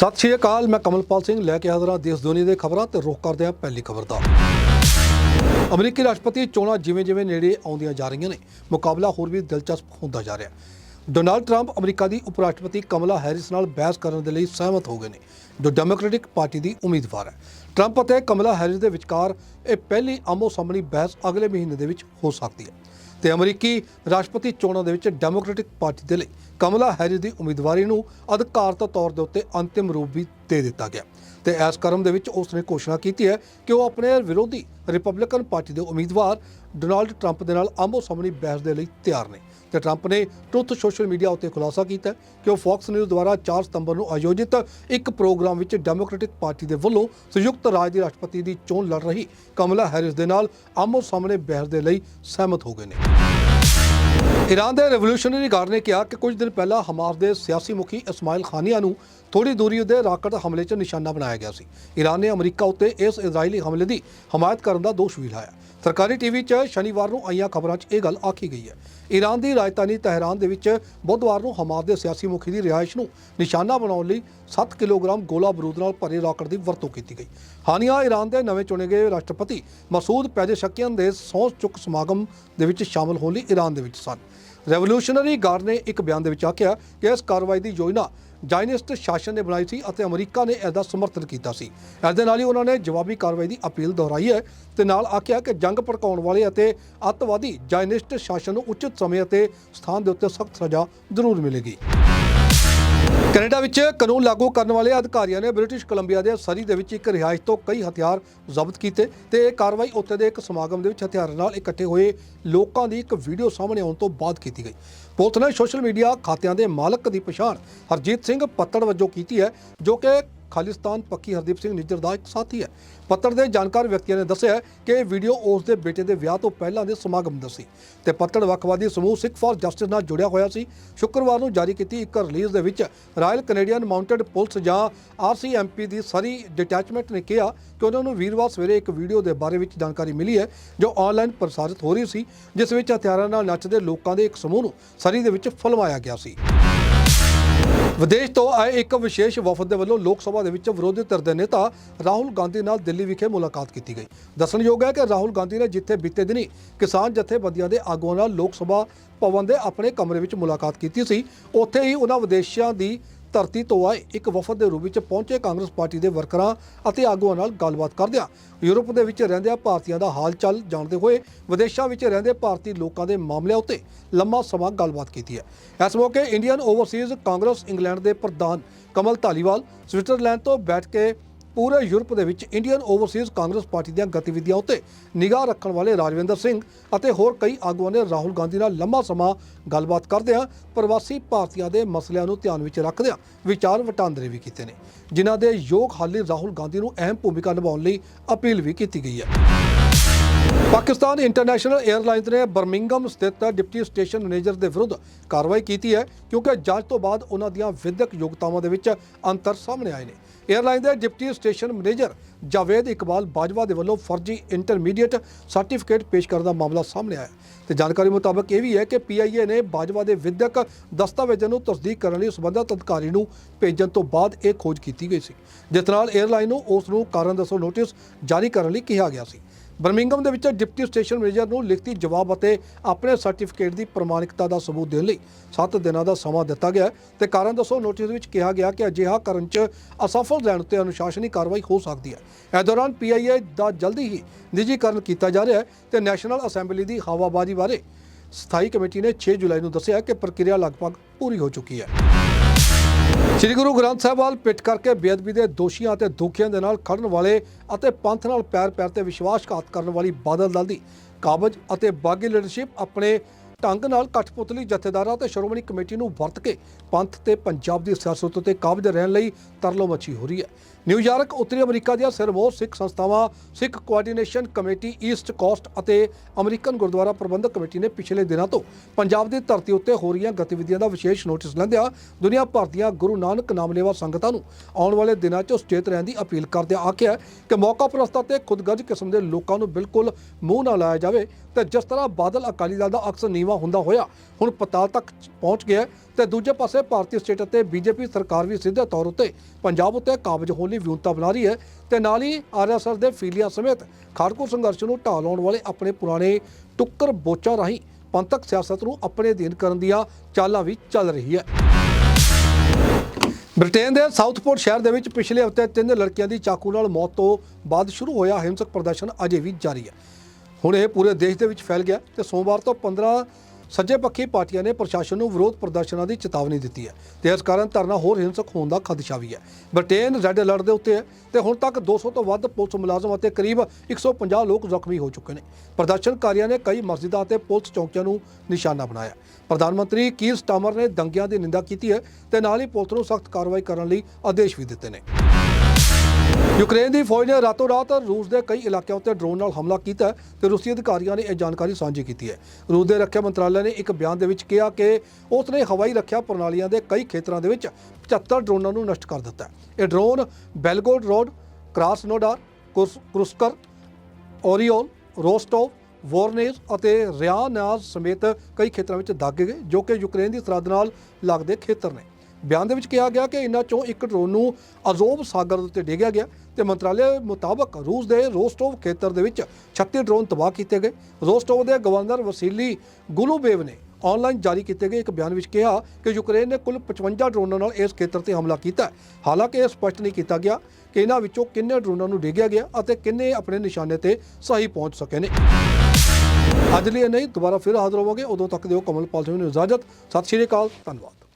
ਸਤਿ ਸ਼੍ਰੀ ਅਕਾਲ, ਮੈਂ ਕਮਲਪਾਲ ਸਿੰਘ ਲੈ ਕੇ ਹਾਜ਼ਰ ਹਾਂ ਦੇਸ਼ ਦੁਨੀਆ ਦੇ ਖਬਰਾਂ ਤੇ ਰੁਖ ਕਰਦੇ ਹਾਂ ਪਹਿਲੀ ਖਬਰ ਦਾ। ਅਮਰੀਕੀ ਰਾਸ਼ਟਰਪਤੀ ਚੋਣਾਂ ਜਿਵੇਂ-ਜਿਵੇਂ ਨੇੜੇ ਆਉਂਦੀਆਂ ਜਾ ਰਹੀਆਂ ਨੇ, ਮੁਕਾਬਲਾ ਹੋਰ ਵੀ ਦਿਲਚਸਪ ਹੁੰਦਾ ਜਾ ਰਿਹਾ ਡੋਨਾਲਡ ਟਰੰਪ ਅਮਰੀਕਾ ਦੀ ਉਪ ਰਾਸ਼ਟਰਪਤੀ ਕਮਲਾ ਹੈਰਿਸ ਨਾਲ ਬਹਿਸ ਕਰਨ ਦੇ ਲਈ ਸਹਿਮਤ ਹੋ ਗਏ ਨੇ, ਜੋ ਡੈਮੋਕ੍ਰੈਟਿਕ ਪਾਰਟੀ ਦੀ ਉਮੀਦਵਾਰ ਹੈ। ਟਰੰਪ ਅਤੇ ਕਮਲਾ ਹੈਰਿਸ ਦੇ ਵਿਚਕਾਰ ਇਹ ਪਹਿਲੀ ਆਮੋ-ਸਾਹਮਣੀ ਬਹਿਸ ਅਗਲੇ ਮਹੀਨੇ ਦੇ ਵਿੱਚ ਹੋ ਸਕਦੀ ਹੈ। ਤੇ ਅਮਰੀਕੀ ਰਾਸ਼ਟਰਪਤੀ ਚੋਣਾਂ ਦੇ ਵਿੱਚ ਡੈਮੋਕ੍ਰੈਟਿਕ ਪਾਰਟੀ ਦੇ ਲਈ ਕਮਲਾ ਹੈਰਿਸ ਦੀ ਉਮੀਦਵਾਰੀ ਨੂੰ ਅਧਿਕਾਰਤ ਤੌਰ ਦੇ ਉੱਤੇ ਅੰਤਿਮ ਰੂਪ ਵੀ ਦੇ ਦਿੱਤਾ ਗਿਆ। ਤੇ ਇਸ ਕਰਮ ਦੇ ਵਿੱਚ ਉਸ ਨੇ ਘੋਸ਼ਣਾ ਕੀਤੀ ਹੈ ਕਿ ਉਹ ਆਪਣੇ ਵਿਰੋਧੀ ਰਿਪਬਲਿਕਨ ਪਾਰਟੀ ਦੇ ਉਮੀਦਵਾਰ ਡੋਨਾਲਡ ਟਰੰਪ ਦੇ ਨਾਲ ਆਮੋ ਸਾਹਮਣੀ ਬਹਿਸ ਦੇ ਲਈ ਤਿਆਰ ਨੇ। ਤੇ ਟਰੰਪ ਨੇ ਟਰੁੱਥ ਸੋਸ਼ਲ ਮੀਡੀਆ ਉੱਤੇ ਖੁਲਾਸਾ ਕੀਤਾ ਕਿ ਉਹ ਫੌਕਸ ਨਿਊਜ਼ ਦੁਆਰਾ 4 ਸਤੰਬਰ ਨੂੰ ਆਯੋਜਿਤ ਇੱਕ ਪ੍ਰੋਗਰਾਮ ਵਿੱਚ ਡੈਮੋਕ੍ਰੈਟਿਕ ਪਾਰਟੀ ਦੇ ਵੱਲੋਂ ਸੰਯੁਕਤ ਰਾਜ ਦੀ ਰਾਸ਼ਟਰਪਤੀ ਦੀ ਚੋਣ ਲੜ ਰਹੀ ਕਮਲਾ ਹੈਰਿਸ ਦੇ ਨਾਲ ਆਮੋ ਸਾਹਮਣੇ ਬਹਿਸ ਦੇ ਲਈ ਸਹਿਮਤ ਹੋ ਗਏ ਨੇ। ਈਰਾਨ ਦੇ ਰੈਵੋਲੂਸ਼ਨਰੀ ਗਾਰਡ ਨੇ ਕਿਹਾ ਕਿ ਕੁਝ ਦਿਨ ਪਹਿਲਾਂ ਹਮਾਸ ਦੇ ਸਿਆਸੀ ਮੁਖੀ ਇਸਮਾਇਲ ਖਾਨੀਆ ਨੂੰ ਥੋੜੀ ਦੂਰੀ ਉੱਤੇ ਰਾਕਟ ਹਮਲੇ 'ਚ ਨਿਸ਼ਾਨਾ ਬਣਾਇਆ ਗਿਆ ਸੀ। ਈਰਾਨ ਨੇ ਅਮਰੀਕਾ ਉੱਤੇ ਇਸ ਇਜ਼ਰਾਈਲੀ ਹਮਲੇ ਦੀ ਹਮਾਇਤ ਕਰਨ ਦਾ ਦੋਸ਼ ਵੀ ਲਾਇਆ। ਸਰਕਾਰੀ ਟੀਵੀ 'ਚ ਸ਼ਨੀਵਾਰ ਨੂੰ ਆਈਆਂ ਖਬਰਾਂ 'ਚ ਇਹ ਗੱਲ ਆਖੀ ਗਈ ਹੈ। ਈਰਾਨ ਦੀ ਰਾਜਧਾਨੀ ਤਹਿਰਾਨ ਦੇ ਵਿੱਚ ਬੁੱਧਵਾਰ ਨੂੰ ਹਮਾਸ ਦੇ ਸਿਆਸੀ ਮੁਖੀ ਦੀ ਰਿਹਾਇਸ਼ ਨੂੰ ਨਿਸ਼ਾਨਾ ਬਣਾਉਣ ਲਈ 7 ਕਿਲੋਗ੍ਰਾਮ ਗੋਲਾ ਬਾਰੂਦ ਨਾਲ ਭਰੇ ਰਾਕਟ ਦੀ ਵਰਤੋਂ ਕੀਤੀ ਗਈ। ਹਾਨੀਆ ਈਰਾਨ ਦੇ ਨਵੇਂ ਚੁਣੇ ਗਏ ਰਾਸ਼ਟਰਪਤੀ ਮਸੂਦ ਪੈਜ਼ੇਸ਼ਕੀਅਨ ਦੇ ਸਹੁੰ ਚੁੱਕ ਸਮਾਗਮ ਦੇ ਵਿੱਚ ਸ਼ਾਮਲ ਹੋਣ ਲਈ ਈਰਾਨ ਦੇ ਵਿੱਚ ਸਨ। ਰੈਵੋਲੂਸ਼ਨਰੀ ਗਾਰਡ ਨੇ ਇੱਕ ਬਿਆਨ ਦੇ ਵਿੱਚ ਆਖਿਆ ਕਿ ਇਸ ਕਾਰਵਾਈ ਦੀ ਯੋਜਨਾ ਜਾਇਨਿਸਟ ਸ਼ਾਸਨ ਨੇ ਬਣਾਈ ਸੀ ਅਤੇ ਅਮਰੀਕਾ ਨੇ ਇਸ ਦਾ ਸਮਰਥਨ ਕੀਤਾ ਸੀ। ਇਸ ਦੇ ਨਾਲ ਹੀ ਉਹਨਾਂ ਨੇ ਜਵਾਬੀ ਕਾਰਵਾਈ ਦੀ ਅਪੀਲ ਦੁਹਰਾਈ ਹੈ ਤੇ ਨਾਲ ਆਖਿਆ ਕਿ ਜੰਗ ਭੜਕਾਉਣ ਵਾਲੇ ਅਤੇ ਅੱਤਵਾਦੀ ਜਾਇਨਿਸਟ ਸ਼ਾਸਨ ਨੂੰ ਉਚਿਤ ਸਮੇਂ ਅਤੇ ਸਥਾਨ ਦੇ ਉੱਤੇ ਸਖਤ ਸਜ਼ਾ ਜ਼ਰੂਰ ਮਿਲੇਗੀ। ਕੈਨੇਡਾ ਵਿੱਚ ਕਾਨੂੰਨ ਲਾਗੂ ਕਰਨ ਵਾਲੇ ਅਧਿਕਾਰੀਆਂ ਨੇ ਬ੍ਰਿਟਿਸ਼ ਕੋਲੰਬੀਆ ਦੇ ਸਰੀ ਦੇ ਵਿੱਚ ਇੱਕ ਰਿਹਾਇਸ਼ ਤੋਂ ਕਈ ਹਥਿਆਰ ਜ਼ਬਤ ਕੀਤੇ ਤੇ ਇਹ ਕਾਰਵਾਈ ਉੱਥੇ ਦੇ ਇੱਕ ਸਮਾਗਮ ਦੇ ਵਿੱਚ ਹਥਿਆਰਾਂ ਨਾਲ ਇਕੱਠੇ ਹੋਏ ਲੋਕਾਂ ਦੀ ਇੱਕ ਵੀਡੀਓ ਸਾਹਮਣੇ ਆਉਣ ਤੋਂ ਬਾਅਦ ਕੀਤੀ ਗਈ। ਪੁਲਿਸ ਨੇ ਸੋਸ਼ਲ ਮੀਡੀਆ ਖਾਤਿਆਂ ਦੇ ਮਾਲਕ ਦੀ ਪਛਾਣ ਹਰਜੀਤ ਸਿੰਘ ਪੱਤੜ ਵਜੋਂ ਕੀਤੀ ਹੈ, ਜੋ ਕਿ ਖਾਲਿਸਤਾਨ ਪੱਕੀ ਹਰਦੀਪ ਸਿੰਘ ਨਿੱਜਰ ਦਾ ਇੱਕ ਸਾਥੀ ਹੈ। ਪੱਤਰ ਦੇ ਜਾਣਕਾਰ ਵਿਅਕਤੀਆਂ ਨੇ ਦੱਸਿਆ ਕਿ ਇਹ ਵੀਡੀਓ ਉਸ ਦੇ ਬੇਟੇ ਦੇ ਵਿਆਹ ਤੋਂ ਪਹਿਲਾਂ ਦੇ ਸਮਾਗਮ ਦਾ ਸੀ ਤੇ ਪੱਤੜ ਵੱਖਵਾਦੀ ਸਮੂਹ ਸਿੱਖ ਫਾਰ ਜਸਟਿਸ ਨਾਲ ਜੁੜਿਆ ਹੋਇਆ ਸੀ। ਸ਼ੁੱਕਰਵਾਰ ਨੂੰ ਜਾਰੀ ਕੀਤੀ ਇੱਕ ਰਿਲੀਜ਼ ਦੇ ਵਿੱਚ ਰਾਇਲ ਕੈਨੇਡੀਅਨ ਮਾਊਂਟਡ ਪੁਲਿਸ ਜਾਂ ਆਰਸੀਐਮਪੀ ਦੀ ਸਰੀ ਡਿਟੈਚਮੈਂਟ ਨੇ ਕਿਹਾ ਕਿ ਉਹਨਾਂ ਨੂੰ ਵੀਰਵਾਰ ਸਵੇਰੇ ਇੱਕ ਵੀਡੀਓ ਦੇ ਬਾਰੇ ਵਿੱਚ ਜਾਣਕਾਰੀ ਮਿਲੀ ਹੈ, ਜੋ ਆਨਲਾਈਨ ਪ੍ਰਸਾਰਿਤ ਹੋ ਰਹੀ ਸੀ, ਜਿਸ ਵਿੱਚ ਹਥਿਆਰਾਂ ਨਾਲ ਨੱਚਦੇ ਲੋਕਾਂ ਦੇ ਇੱਕ ਸਮੂਹ ਨੂੰ ਸਰੀ ਦੇ ਵਿੱਚ ਫਿਲਮਾਇਆ ਗਿਆ ਸੀ। ਵਿਦੇਸ਼ ਤੋਂ ਆਏ ਇੱਕ ਵਿਸ਼ੇਸ਼ ਵਫਦ ਦੇ ਵੱਲੋਂ ਲੋਕ ਸਭਾ ਦੇ ਵਿੱਚ ਵਿਰੋਧੀ ਧਿਰ ਦੇ ਨੇਤਾ ਰਾਹੁਲ ਗਾਂਧੀ ਨਾਲ ਦਿੱਲੀ ਵਿਖੇ ਮੁਲਾਕਾਤ ਕੀਤੀ ਗਈ। ਦੱਸਣਯੋਗ ਹੈ ਕਿ ਰਾਹੁਲ ਗਾਂਧੀ ਨੇ ਜਿੱਥੇ ਬੀਤੇ ਦਿਨੀ ਕਿਸਾਨ ਜਥੇਬੰਦੀਆਂ ਦੇ ਆਗੂਆਂ ਨਾਲ ਲੋਕ ਸਭਾ ਭਵਨ ਦੇ ਆਪਣੇ ਕਮਰੇ ਵਿੱਚ ਮੁਲਾਕਾਤ ਕੀਤੀ ਸੀ, ਉੱਥੇ ਹੀ ਉਹਨਾਂ ਵਿਦੇਸ਼ਾਂ ਦੀ ਧਰਤੀ ਤੋਂ ਆਏ ਇੱਕ ਵਫਦ ਦੇ ਰੂਪ ਵਿੱਚ ਪਹੁੰਚੇ ਕਾਂਗਰਸ ਪਾਰਟੀ ਦੇ ਵਰਕਰਾਂ ਅਤੇ ਆਗੂਆਂ ਨਾਲ ਗੱਲਬਾਤ ਕਰਦਿਆਂ ਯੂਰਪ ਦੇ ਵਿੱਚ ਰਹਿੰਦਿਆਂ ਭਾਰਤੀਆਂ ਦਾ ਹਾਲ ਚਾਲ ਜਾਣਦੇ ਹੋਏ ਵਿਦੇਸ਼ਾਂ ਵਿੱਚ ਰਹਿੰਦੇ ਭਾਰਤੀ ਲੋਕਾਂ ਦੇ ਮਾਮਲਿਆਂ ਉੱਤੇ ਲੰਮਾ ਸਮਾਂ ਗੱਲਬਾਤ ਕੀਤੀ ਹੈ। ਇਸ ਮੌਕੇ ਇੰਡੀਅਨ ਓਵਰਸੀਜ਼ ਕਾਂਗਰਸ ਇੰਗਲੈਂਡ ਦੇ ਪ੍ਰਧਾਨ ਕਮਲ ਧਾਲੀਵਾਲ ਸਵਿਟਜ਼ਰਲੈਂਡ ਤੋਂ ਬੈਠ ਕੇ ਪੂਰੇ ਯੂਰਪ ਦੇ ਵਿੱਚ ਇੰਡੀਅਨ ਓਵਰਸੀਜ਼ ਕਾਂਗਰਸ ਪਾਰਟੀ ਦੀਆਂ ਗਤੀਵਿਧੀਆਂ ਉੱਤੇ ਨਿਗਾਹ ਰੱਖਣ ਵਾਲੇ ਰਾਜਵਿੰਦਰ ਸਿੰਘ ਅਤੇ ਹੋਰ ਕਈ ਆਗੂਆਂ ਨੇ ਰਾਹੁਲ ਗਾਂਧੀ ਨਾਲ ਲੰਮਾ ਸਮਾਂ ਗੱਲਬਾਤ ਕਰਦਿਆਂ ਪ੍ਰਵਾਸੀ ਭਾਰਤੀਆਂ ਦੇ ਮਸਲਿਆਂ ਨੂੰ ਧਿਆਨ ਵਿੱਚ ਰੱਖਦਿਆਂ ਵਿਚਾਰ ਵਟਾਂਦਰੇ ਵੀ ਕੀਤੇ ਨੇ। ਜਿਨ੍ਹਾਂ ਦੇ ਯੋਗ ਹੱਲ ਰਾਹੁਲ ਗਾਂਧੀ ਨੂੰ ਅਹਿਮ ਭੂਮਿਕਾ ਨਿਭਾਉਣ ਲਈ ਅਪੀਲ ਵੀ ਕੀਤੀ ਗਈ ਹੈ। ਪਾਕਿਸਤਾਨ ਇੰਟਰਨੈਸ਼ਨਲ 에ਅਰਲਾਈਨਸ ਨੇ ਬਰਮਿੰਗਮ ਸਥਿਤ ਡਿਪਟੀ ਸਟੇਸ਼ਨ ਮੈਨੇਜਰ ਦੇ ਵਿਰੁੱਧ ਕਾਰਵਾਈ ਕੀਤੀ ਹੈ, ਕਿਉਂਕਿ ਜਾਂਚ ਤੋਂ ਬਾਅਦ ਉਹਨਾਂ ਦੀਆਂ ਵਿਦਿਅਕ ਯੋਗਤਾਵਾਂ ਦੇ ਵਿੱਚ ਅੰਤਰ ਸਾਹਮਣੇ ਆਏ ਨੇ। 에ਅਰਲਾਈਨ ਦੇ deputy station manager Javed Iqbal Bajwa ਦੇ ਵੱਲੋਂ ਫਰਜ਼ੀ ਇੰਟਰਮੀਡੀਏਟ ਸਰਟੀਫਿਕੇਟ ਪੇਸ਼ ਕਰਨ ਦਾ ਮਾਮਲਾ ਸਾਹਮਣੇ ਆਇਆ ਤੇ ਜਾਣਕਾਰੀ ਮੁਤਾਬਕ ਇਹ ਵੀ ਹੈ ਕਿ ਪੀਆਈਏ ਨੇ ਬਾਜਵਾ ਦੇ ਵਿਦਿਅਕ ਦਸਤਾਵੇਜ਼ਾਂ ਨੂੰ ਤਸਦੀਕ ਕਰਨ ਲਈ ਸਬੰਧਤ ਅਧਿਕਾਰੀ ਨੂੰ ਭੇਜਣ ਤੋਂ ਬਾਅਦ ਇਹ ਖੋਜ ਕੀਤੀ ਗਈ ਸੀ। ਜਿਸ ਨਾਲ 에ਅਰਲਾਈਨ ਨੂੰ ਉਸ ਨੂੰ ਕਾਰਨ ਦੱਸੋ ਨੋਟਿਸ ਜਾਰੀ ਕਰਨ ਲਈ ਕਿਹਾ ਗਿਆ ਸੀ। ਬਰਮਿੰਗਮ ਦੇ ਵਿੱਚ ਡਿਪਟੀ ਸਟੇਸ਼ਨ ਮੈਨੇਜਰ ਨੂੰ ਲਿਖਤੀ ਜਵਾਬ ਅਤੇ ਆਪਣੇ ਸਰਟੀਫਿਕੇਟ ਦੀ ਪ੍ਰਮਾਣਿਕਤਾ ਦਾ ਸਬੂਤ ਦੇਣ ਲਈ 7 ਦਿਨਾਂ ਦਾ ਸਮਾਂ ਦਿੱਤਾ ਗਿਆ ਹੈ। ਤੇ ਕਾਰਨ ਦੱਸੋ ਨੋਟਿਸ ਵਿੱਚ ਕਿਹਾ ਗਿਆ ਕਿ ਅਜਿਹਾ ਕਰਨ 'ਚ ਅਸਫਲ ਰਹਿਣ ਉੱਤੇ ਅਨੁਸ਼ਾਸਨੀ ਕਾਰਵਾਈ ਹੋ ਸਕਦੀ ਹੈ। ਇਸ ਦੌਰਾਨ ਪੀਆਈਏ ਦਾ ਜਲਦੀ ਹੀ ਨਿੱਜੀਕਰਨ ਕੀਤਾ ਜਾ ਰਿਹਾ ਹੈ ਤੇ ਨੈਸ਼ਨਲ ਅਸੈਂਬਲੀ ਦੀ ਹਵਾਬਾਜ਼ੀ ਬਾਰੇ ਸਥਾਈ ਕਮੇਟੀ ਨੇ 6 ਜੁਲਾਈ ਨੂੰ ਦੱਸਿਆ ਕਿ ਪ੍ਰਕਿਰਿਆ ਲਗਭਗ ਪੂਰੀ ਹੋ ਚੁੱਕੀ ਹੈ। ਸ੍ਰੀ ਗੁਰੂ ਗ੍ਰੰਥ ਸਾਹਿਬ ਵੱਲ ਪਿੱਟ ਕਰਕੇ ਬੇਅਦਬੀ ਦੇ ਦੋਸ਼ੀਆਂ ਅਤੇ ਦੁਖੀਆਂ ਦੇ ਨਾਲ ਖੜਨ ਵਾਲੇ ਅਤੇ ਪੰਥ ਨਾਲ ਪੈਰ ਪੈਰ ਤੇ ਵਿਸ਼ਵਾਸਘਾਤ ਕਰਨ ਵਾਲੀ ਬਾਦਲ ਦਲ ਦੀ ਕਾਬਜ ਅਤੇ ਬਾਗੀ ਲੀਡਰਸ਼ਿਪ ਆਪਣੇ ਢੰਗ ਨਾਲ ਕਠਪੁਤਲੀ ਜਥੇਦਾਰਾਂ ਤੇ ਸ਼੍ਰੋਮਣੀ ਕਮੇਟੀ ਨੂੰ ਵਰਤ ਕੇ ਪੰਥ ਤੇ ਪੰਜਾਬ ਦੀ ਸਿਆਸਤ ਉੱਤੇ ਕਾਬਜ ਰਹਿਣ ਲਈ ਤਰਲੋ ਮੱਛੀ ਹੋ ਰਹੀ ਹੈ। ਨਿਊਯਾਰਕ ਉੱਤਰੀ ਅਮਰੀਕਾ ਦੀਆਂ ਸਿਰਮੌਰ ਸਿੱਖ ਸੰਸਥਾਵਾਂ, Sikh coordination committee east coast ਅਤੇ ਅਮਰੀਕਨ ਗੁਰਦੁਆਰਾ ਪ੍ਰਬੰਧਕ ਕਮੇਟੀ ਨੇ ਪਿਛਲੇ ਦਿਨਾਂ ਤੋਂ ਪੰਜਾਬ ਦੀ ਧਰਤੀ ਉੱਤੇ ਹੋ ਰਹੀਆਂ ਗਤੀਵਿਧੀਆਂ ਦਾ ਵਿਸ਼ੇਸ਼ ਨੋਟਿਸ ਲੈਂਦਿਆਂ ਦੁਨੀਆ ਭਰ ਦੀਆਂ ਗੁਰੂ ਨਾਨਕ ਨਾਮਲੇਵਾ ਸੰਗਤਾਂ ਨੂੰ ਆਉਣ ਵਾਲੇ ਦਿਨਾਂ 'ਚ ਸੁਚੇਤ ਰਹਿਣ ਦੀ ਅਪੀਲ ਕਰਦਿਆਂ ਆਖਿਆ ਕਿ ਮੌਕਾ ਪ੍ਰਸਤਾ ਤੇ ਖੁਦਗਰਜ ਕਿਸਮ ਦੇ ਲੋਕਾਂ ਨੂੰ ਬਿਲਕੁਲ ਮੂੰਹ ਨਾ ਲਾਇਆ ਜਾਵੇ ਤੇ ਜਿਸ ਤਰ੍ਹਾਂ ਬਾਦਲ ਅਕਾਲੀ ਦਲ ਦਾ ਅਕਸਰ ਨੀਵਾ ਹੁੰਦਾ ਹੋਇਆ ਹੁਣ ਪਤਾਲ ਤੱਕ ਪਹੁੰਚ ਗਿਆ ਤੇ ਦੂਜੇ ਪਾਸੇ ਭਾਰਤੀ ਸਟੇਟ ਅਤੇ ਬੀਜੇਪੀ ਸਰਕਾਰ ਵੀ ਸਿੱਧੇ ਤੌਰ ਉੱਤੇ ਪੰਜਾਬ ਉੱਤੇ ਕਾਬਜ ਹੋਣ ਲਈ ਵਿਉਂਤਾ ਬਣਾ ਰਹੀ ਹੈ ਤੇ ਨਾਲ ਹੀ ਆਰਐਸਐਸ ਦੇ ਫੀਲੀਆ ਸਮੇਤ ਖਾੜਕੂ ਸੰਘਰਸ਼ ਨੂੰ ਢਾਹ ਲਾਉਣ ਵਾਲੇ ਆਪਣੇ ਪੁਰਾਣੇ ਟੁੱਕਰ ਬੋਚਾਂ ਰਾਹੀਂ ਪੰਥਕ ਸਿਆਸਤ ਨੂੰ ਆਪਣੇ ਅਧੀਨ ਕਰਨ ਦੀਆਂ ਚਾਲਾਂ ਵੀ ਚੱਲ ਰਹੀ ਹੈ। ਬ੍ਰਿਟੇਨ ਦੇ ਸਾਊਥਪੋਰਟ ਸ਼ਹਿਰ ਦੇ ਵਿੱਚ ਪਿਛਲੇ ਹਫ਼ਤੇ ਤਿੰਨ ਲੜਕੀਆਂ ਦੀ ਚਾਕੂ ਨਾਲ ਮੌਤ ਤੋਂ ਬਾਅਦ ਸ਼ੁਰੂ ਹੋਇਆ ਹਿੰਸਕ ਪ੍ਰਦਰਸ਼ਨ ਅਜੇ ਵੀ ਜਾਰੀ ਹੈ। ਹੁਣ ਇਹ ਪੂਰੇ ਦੇਸ਼ ਦੇ ਵਿੱਚ ਫੈਲ ਗਿਆ ਤੇ ਸੋਮਵਾਰ ਤੋਂ 15 ਸੱਜੇ ਪੱਖੀ ਪਾਰਟੀਆਂ ਨੇ ਪ੍ਰਸ਼ਾਸਨ ਨੂੰ ਵਿਰੋਧ ਪ੍ਰਦਰਸ਼ਨਾਂ ਦੀ ਚੇਤਾਵਨੀ ਦਿੱਤੀ ਹੈ ਤੇ ਇਸ ਕਾਰਨ ਧਰਨਾ ਹੋਰ ਹਿੰਸਕ ਹੋਣ ਦਾ ਖਦਸ਼ਾ ਵੀ ਹੈ। ਬ੍ਰਿਟੇਨ ਰੈੱਡ ਅਲਰਟ ਦੇ ਉੱਤੇ ਹੈ ਤੇ ਹੁਣ ਤੱਕ 200 ਤੋਂ ਵੱਧ ਪੁਲਿਸ ਮੁਲਾਜ਼ਮ ਅਤੇ ਕਰੀਬ 150 ਲੋਕ ਜ਼ਖਮੀ ਹੋ ਚੁੱਕੇ ਨੇ। ਪ੍ਰਦਰਸ਼ਨਕਾਰੀਆਂ ਨੇ ਕਈ ਮਸਜਿਦਾਂ ਅਤੇ ਪੁਲਿਸ ਚੌਂਕੀਆਂ ਨੂੰ ਨਿਸ਼ਾਨਾ ਬਣਾਇਆ। ਪ੍ਰਧਾਨ ਮੰਤਰੀ ਕੀਰ ਸਟਾਮਰ ਨੇ ਦੰਗਿਆਂ ਦੀ ਨਿੰਦਾ ਕੀਤੀ ਹੈ ਤੇ ਨਾਲ ਹੀ ਪੁਲਿਸ ਨੂੰ ਸਖਤ ਕਾਰਵਾਈ ਕਰਨ ਲਈ ਆਦੇਸ਼ ਵੀ ਦਿੱਤੇ ਨੇ। ਯੂਕਰੇਨ ਦੀ ਫੌਜ ਨੇ ਰਾਤੋਂ ਰਾਤ ਰੂਸ ਦੇ ਕਈ ਇਲਾਕਿਆਂ ਉੱਤੇ ਡਰੋਨ ਨਾਲ ਹਮਲਾ ਕੀਤਾ ਹੈ ਤੇ ਰੂਸੀ ਅਧਿਕਾਰੀਆਂ ਨੇ ਇਹ ਜਾਣਕਾਰੀ ਸਾਂਝੀ ਕੀਤੀ ਹੈ। ਰੂਸ ਦੇ ਰੱਖਿਆ ਮੰਤਰਾਲੇ ਨੇ ਇੱਕ ਬਿਆਨ ਦੇ ਵਿੱਚ ਕਿਹਾ ਕਿ ਉਸ ਨੇ ਹਵਾਈ ਰੱਖਿਆ ਪ੍ਰਣਾਲੀਆਂ ਦੇ ਕਈ ਖੇਤਰਾਂ ਦੇ ਵਿੱਚ 75 ਡਰੋਨਾਂ ਨੂੰ ਨਸ਼ਟ ਕਰ ਦਿੱਤਾ ਇਹ drone Belgorod Krasnodar Kursk- Kursk, Oryol, Rostov, Voronezh ਅਤੇ ਰਿਆਨਾਜ਼ ਸਮੇਤ ਕਈ ਖੇਤਰਾਂ ਵਿੱਚ ਦਾਗੇ ਗਏ, ਜੋ ਕਿ ਯੂਕਰੇਨ ਦੀ ਸਰਹੱਦ ਨਾਲ ਲੱਗਦੇ ਖੇਤਰ ਨੇ। ਬਿਆਨ ਦੇ ਵਿੱਚ ਕਿਹਾ ਗਿਆ ਕਿ ਇਨ੍ਹਾਂ ਚੋਂ ਇੱਕ ਡਰੋਨ ਨੂੰ ਅਜੋਬ ਸਾਗਰ ਉੱਤੇ ਡੇਗਿਆ ਗਿਆ। ਤੇ ਮੰਤਰਾਲੇ ਮੁਤਾਬਕ ਰੂਸ ਦੇ ਰੋਸਟੋਵ ਖੇਤਰ ਦੇ ਵਿੱਚ 36 ਡਰੋਨ ਤਬਾਹ ਕੀਤੇ ਗਏ। ਰੋਸਟੋਵ ਦੇ ਗਵਰਨਰ ਵਸੀਲੀ ਗੁਲੂਬੇਵ ਨੇ ਆਨਲਾਈਨ ਜਾਰੀ ਕੀਤੇ ਗਏ ਇੱਕ ਬਿਆਨ ਵਿੱਚ ਕਿਹਾ ਕਿ ਯੂਕਰੇਨ ਨੇ ਕੁੱਲ 55 ਡਰੋਨਾਂ ਨਾਲ ਇਸ ਖੇਤਰ ਤੇ ਹਮਲਾ ਕੀਤਾ ਹਾਲਾਂਕਿ ਇਹ ਸਪਸ਼ਟ ਨਹੀਂ ਕੀਤਾ ਗਿਆ ਕਿ ਇਹਨਾਂ ਵਿੱਚੋਂ ਕਿੰਨੇ ਡਰੋਨਾਂ ਨੂੰ ਡੇਗਿਆ ਗਿਆ ਅਤੇ ਕਿੰਨੇ ਆਪਣੇ ਨਿਸ਼ਾਨੇ ਤੇ ਸਹੀ ਪਹੁੰਚ ਸਕੇ ਨੇ। ਅੱਜ ਲਈ ਇਹ ਨਹੀਂ ਦੁਬਾਰਾ ਫਿਰ ਹਾਜ਼ਰ ਹੋਵਾਂਗੇ। ਉਦੋਂ ਤੱਕ ਦਿਓ ਕਮਲਪਾਲ ਸਿੰਘ ਨੂੰ ਇਜਾਜ਼ਤ। ਸਤਿ ਸ਼੍ਰੀ ਅਕਾਲ। ਧੰਨਵਾਦ।